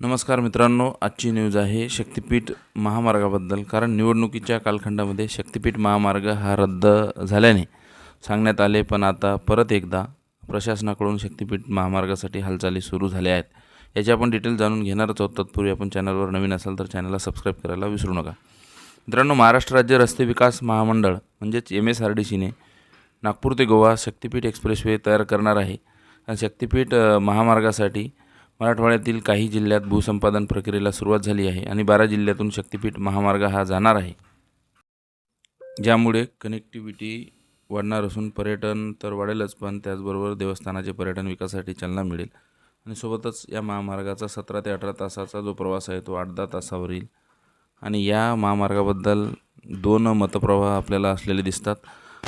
नमस्कार मित्रांनो आजची न्यूज आहे शक्तिपीठ महामार्गाबद्दल. कारण निवडणुकीच्या कालखंडामध्ये शक्तिपीठ महामार्ग हा रद्द झाल्याने सांगण्यात आले पण आता परत एकदा प्रशासनाकडून शक्तिपीठ महामार्गासाठी हालचाली सुरू झाल्या आहेत. याची आपण डिटेल जाणून घेणारच आहोत. तत्पूर्वी आपण चॅनलवर नवीन असाल तर चॅनलला सबस्क्राईब करायला विसरू नका. मित्रांनो महाराष्ट्र राज्य रस्ते विकास महामंडळ म्हणजेच एम एस आर डी सीने नागपूर ते गोवा शक्तिपीठ एक्सप्रेसवे तयार करणार आहे. आणि शक्तिपीठ महामार्गासाठी मराठवाड्यातील काही जिल्ह्यात भूसंपादन प्रक्रियेला सुरुवात झाली आहे आणि बारा जिल्ह्यातून शक्तिपीठ महामार्ग हा जाणार आहे. ज्यामुळे कनेक्टिव्हिटी वाढणार असून पर्यटन तर वाढेलच पण त्याचबरोबर देवस्थानाचे पर्यटन विकासासाठी चालना मिळेल. आणि सोबतच या महामार्गाचा सतरा ते अठरा तासाचा जो प्रवास आहे तो आठ दहा तासावर येईल आणि या महामार्गाबद्दल दोन मतप्रवाह आपल्याला असलेले दिसतात.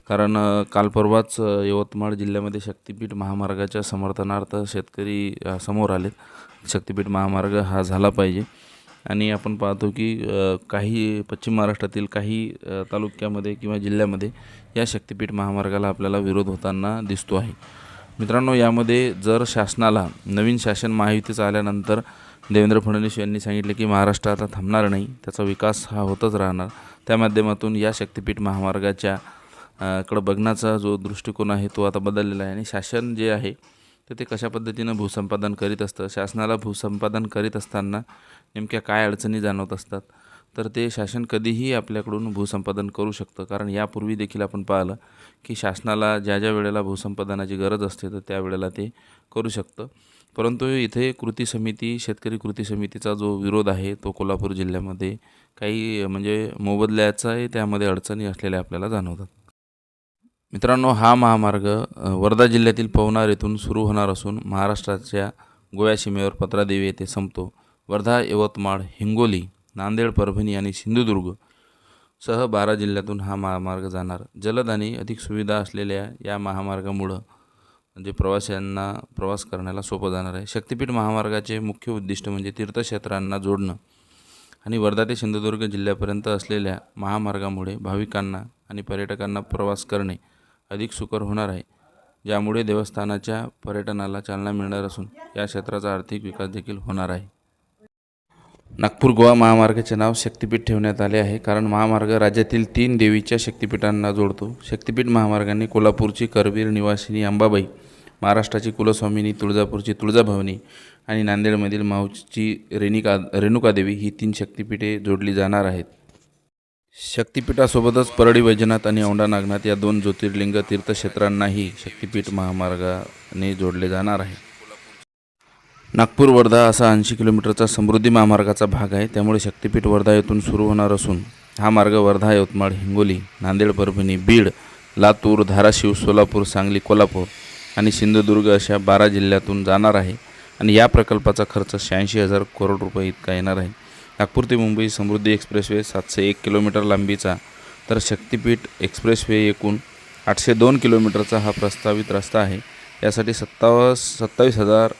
कारण काल परवाच यवतमाळ जिल्ह्यामध्ये शक्तिपीठ महामार्गाच्या समर्थनार्थ शेतकरी समोर आलेत. शक्तिपीठ महामार्ग हा झाला पाहिजे. आणि आपण पाहतो की काही पश्चिम महाराष्ट्रातील काही तालुक्यामध्ये किंवा जिल्ह्यामध्ये या शक्तिपीठ महामार्गाला आपल्याला विरोध होताना दिसतो आहे. मित्रांनो यामध्ये जर शासनाला नवीन शासन महायुतीचं आल्यानंतर देवेंद्र फडणवीस यांनी सांगितले की महाराष्ट्र आता थांबणार नाही त्याचा विकास हा होतच राहणार त्या माध्यमातून या शक्तिपीठ महामार्गाच्या कडं बघण्याचा जो दृष्टिकोन आहे तो आता बदललेला आहे. आणि शासन जे आहे तर ते कशा पद्धतीनं भूसंपादन करीत असतं? शासनाला भूसंपादन करीत असताना नेमक्या काय अडचणी जाणवत असतात? तर ते शासन कधीही आपल्याकडून भूसंपादन करू शकतं. कारण यापूर्वी देखील आपण पाहिलं की शासनाला ज्या ज्या वेळेला भूसंपादनाची गरज असते तर त्यावेळेला ते करू शकतं. परंतु इथे कृती समिती शेतकरी कृती समितीचा जो विरोध आहे तो कोल्हापूर जिल्ह्यामध्ये काही म्हणजे मोबदल्याचाही त्यामध्ये अडचणी असलेल्या आपल्याला जाणवतात. मित्रांनो हा महामार्ग वर्धा जिल्ह्यातील पवनार येथून सुरू होणार असून महाराष्ट्राच्या गोव्या सीमेवर पत्रादेवी येथे संपतो. वर्धा यवतमाळ हिंगोली नांदेड परभणी आणि सिंधुदुर्ग सह बारा जिल्ह्यातून हा महामार्ग जाणार. जलद आणि अधिक सुविधा असलेल्या या महामार्गामुळं म्हणजे प्रवाशांना प्रवास करण्याला सोपं जाणार आहे. शक्तिपीठ महामार्गाचे मुख्य उद्दिष्ट म्हणजे तीर्थक्षेत्रांना जोडणं आणि वर्धा ते सिंधुदुर्ग जिल्ह्यापर्यंत असलेल्या महामार्गामुळे भाविकांना आणि पर्यटकांना प्रवास करणे. अधिक सुकर होणार आहे ज्यामुळे देवस्थानाच्या पर्यटनाला चालना मिळणार असून या क्षेत्राचा आर्थिक विकास देखील होणार आहे. नागपूर गोवा महामार्गाचे नाव शक्तिपीठ ठेवण्यात आले आहे कारण महामार्ग राज्यातील तीन देवीच्या शक्तिपीठांना जोडतो. शक्तिपीठ महामार्गाने कोल्हापूरची करवीर निवासिनी अंबाबाई महाराष्ट्राची कुलस्वामिनी तुळजापूरची तुळजाभवानी आणि नांदेडमधील माऊची रेणिका रेणुकादेवी ही तीन शक्तिपीठे जोडली जाणार आहेत. शक्तिपीठासोबतच परळी वैजनाथ आणि औंढा नागनाथ या दोन ज्योतिर्लिंग तीर्थक्षेत्रांनाही शक्तिपीठ महामार्गाने जोडले जाणार आहे. नागपूर वर्धा असा ऐंशी किलोमीटरचा समृद्धी महामार्गाचा भाग आहे. त्यामुळे शक्तिपीठ वर्धा येथून सुरू होणार असून हा मार्ग वर्धा यवतमाळ हिंगोली नांदेड परभणी बीड लातूर धाराशिव सोलापूर सांगली कोल्हापूर आणि सिंधुदुर्ग अशा बारा जिल्ह्यातून जाणार आहे. आणि या प्रकल्पाचा खर्च शहाऐंशी हजार करोड रुपये इतका येणार आहे. नागपूर ते मुंबई समृद्धी एक्सप्रेसवे सातशे एक किलोमीटर लांबीचा तर शक्तिपीठ एक्सप्रेसवे एकूण आठशे दोन किलोमीटरचा हा प्रस्तावित रस्ता आहे. यासाठी सत्तावस सत्तावीस हजार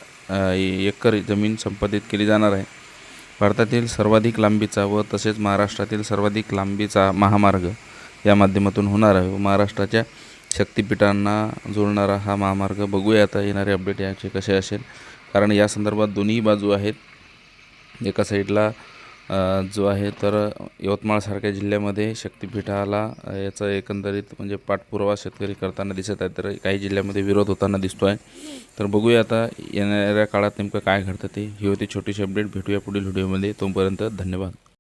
एकर जमीन संपादित केली जाणार आहे. भारतातील सर्वाधिक लांबीचा व तसेच महाराष्ट्रातील सर्वाधिक लांबीचा महामार्ग या माध्यमातून होणार आहे. व महाराष्ट्राच्या शक्तिपीठांना जोडणारा हा महामार्ग बघूया. आता येणारे अपडेट याचे कसे असेल? कारण या संदर्भात दोन्ही बाजू आहेत. एका साईडला जो आहे तर यवतमाळसारख्या जिल्ह्यामध्ये शक्तिपीठाला याचा एकंदरीत म्हणजे पाठपुरावा शेतकरी करताना दिसत आहे तर काही जिल्ह्यामध्ये विरोध होताना दिसतो आहे तर बघूया आता येणाऱ्या काळात नेमकं काय घडतं ते. ही होती छोटीशी अपडेट भेटूया पुढील व्हिडिओमध्ये तोपर्यंत धन्यवाद.